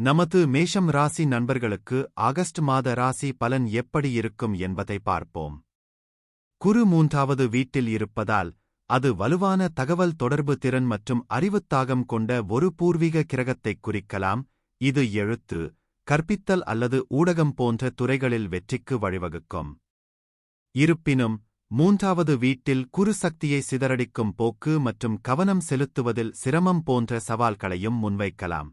நமது மேஷம் ராசி நண்பர்களுக்கு ஆகஸ்ட் மாத ராசி பலன் எப்படி இருக்கும் என்பதை பார்ப்போம். குரு மூன்றாவது வீட்டில் இருப்பதால் அது வலுவான தகவல் தொடர்பு திறன் மற்றும் அறிவுத்தாகம் கொண்ட ஒரு பூர்வீக கிரகத்தைக் குறிக்கலாம். இது எழுத்து கற்பித்தல் அல்லது ஊடகம் போன்ற துறைகளில் வெற்றிக்கு வழிவகுக்கும். இருப்பினும் மூன்றாவது வீட்டில் குறுசக்தியை சிதறடிக்கும் போக்கு மற்றும் கவனம் செலுத்துவதில் சிரமம் போன்ற சவால்களையும் முன்வைக்கலாம்.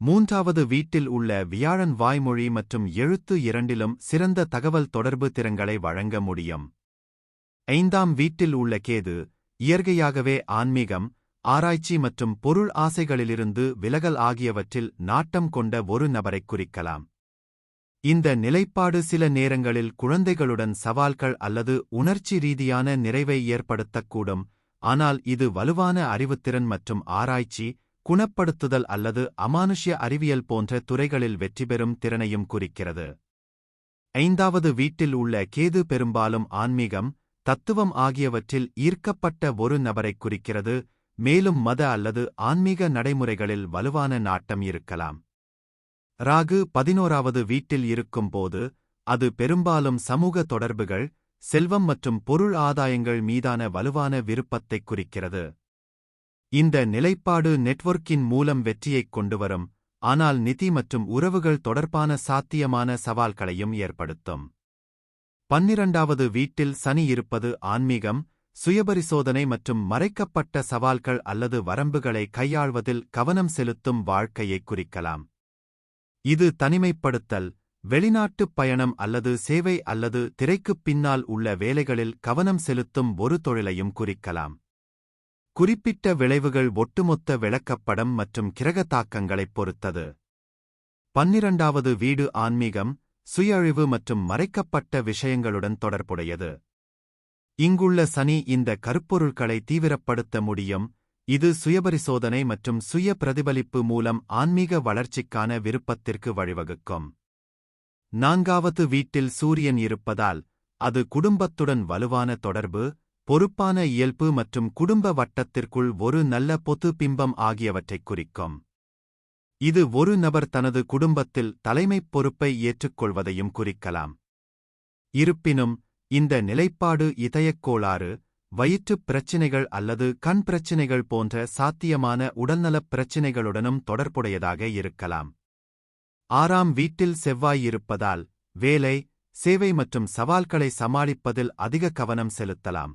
மூன்றாவது வீட்டில் உள்ள வியாழன் வாய்மொழி மற்றும் எழுத்து இரண்டிலும் சிறந்த தகவல் தொடர்பு திறன்களை வழங்க முடியும். ஐந்தாம் வீட்டில் உள்ள கேது இயற்கையாகவே ஆன்மீகம் ஆராய்ச்சி மற்றும் பொருள் ஆசைகளிலிருந்து விலகல் ஆகியவற்றில் நாட்டம் கொண்ட ஒரு நபரைக் குறிக்கலாம். இந்த நிலைப்பாடு சில நேரங்களில் குழந்தைகளுடன் சவால்கள் அல்லது உணர்ச்சி ரீதியான நிறைவை ஏற்படுத்தக்கூடும் ஆனால் இது வலுவான அறிவுத்திறன் மற்றும் ஆராய்ச்சி குணப்படுத்துதல் அல்லது அமானுஷ்ய அறிவியல் போன்ற துறைகளில் வெற்றி பெறும் திறனையும் குறிக்கிறது. ஐந்தாவது வீட்டில் உள்ள கேது பெரும்பாலும் ஆன்மீகம் தத்துவம் ஆகியவற்றில் ஈர்க்கப்பட்ட ஒரு நபரைக் குறிக்கிறது மேலும் மத அல்லது ஆன்மீக நடைமுறைகளில் வலுவான நாட்டம் இருக்கலாம். ராகு பதினோராவது வீட்டில் இருக்கும்போது அது பெரும்பாலும் சமூக தொடர்புகள் செல்வம் மற்றும் பொருள் ஆதாயங்கள் மீதான வலுவான விருப்பத்தைக் குறிக்கிறது. இந்த நிலைப்பாடு நெட்வொர்க்கின் மூலம் வெற்றியைக் கொண்டுவரும் ஆனால் நிதி மற்றும் உறவுகள் தொடர்பான சாத்தியமான சவால்களையும் ஏற்படுத்தும். பன்னிரண்டாவது வீட்டில் சனி இருப்பது ஆன்மீகம் சுயபரிசோதனை மற்றும் மறைக்கப்பட்ட சவால்கள் அல்லது வரம்புகளை கையாள்வதில் கவனம் செலுத்தும் வாழ்க்கையைக் குறிக்கலாம். இது தனிமைப்படுத்தல் வெளிநாட்டுப் பயணம் அல்லது சேவை அல்லது திரைக்குப் பின்னால் உள்ள வேலைகளில் கவனம் செலுத்தும் ஒரு தொழிலையும் குறிக்கலாம். குறிப்பிட்ட விளைவுகள் ஒட்டுமொத்த விளக்கப்படம் மற்றும் கிரக தாக்கங்களைப் பொறுத்தது. பன்னிரண்டாவது வீடு ஆன்மீகம் சுயழிவு மற்றும் மறைக்கப்பட்ட விஷயங்களுடன் தொடர்புடையது. இங்குள்ள சனி இந்த கருப்பொருள்களை தீவிரப்படுத்த முடியும். இது சுயபரிசோதனை மற்றும் சுய பிரதிபலிப்பு மூலம் ஆன்மீக வளர்ச்சிக்கான விருப்பத்திற்கு வழிவகுக்கும். நான்காவது வீட்டில் சூரியன் இருப்பதால் அது குடும்பத்துடன் வலுவான தொடர்பு பொறுப்பான இயல்பு மற்றும் குடும்ப வட்டத்திற்குள் ஒரு நல்ல பொது பிம்பம் ஆகியவற்றைக் குறிக்கும். இது ஒரு நபர் தனது குடும்பத்தில் தலைமைப் பொறுப்பை ஏற்றுக்கொள்வதையும் குறிக்கலாம். இருப்பினும் இந்த நிலைப்பாடு இதயக்கோளாறு வயிற்றுப் பிரச்சினைகள் அல்லது கண் பிரச்சினைகள் போன்ற சாத்தியமான உடல்நலப் பிரச்சினைகளுடனும் தொடர்புடையதாக இருக்கலாம். ஆறாம் வீட்டில் செவ்வாய் இருப்பதால் வேலை சேவை மற்றும் சவால்களை சமாளிப்பதில் அதிக கவனம் செலுத்தலாம்.